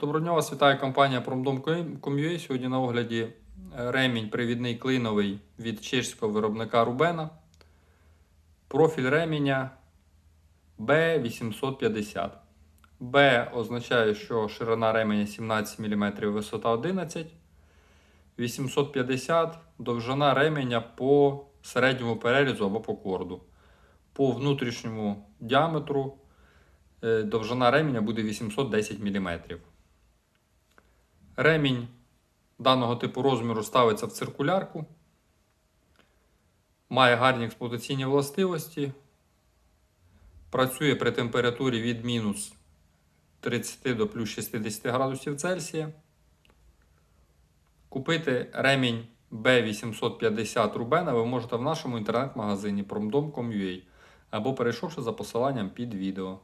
Доброго дня, вас вітає компанія Promdom.com.ua. Сьогодні на огляді е, ремінь привідний клиновий від чешського виробника Rubena. Профіль реміння B850. B означає, що ширина ременя 17 мм, висота 11 850 довжина ременя по середньому перерізу або по корду. По внутрішньому діаметру е, довжина ременя буде 810 мм. Ремінь даного типу розміру ставиться в циркулярку. Має гарні експлуатаційні властивості. Працює при температурі від мінус 30 до плюс 60 градусів Цельсія. Купити ремінь B850 Rubena ви можете в нашому інтернет-магазині promdom.com.ua або перейшовши за посиланням під відео.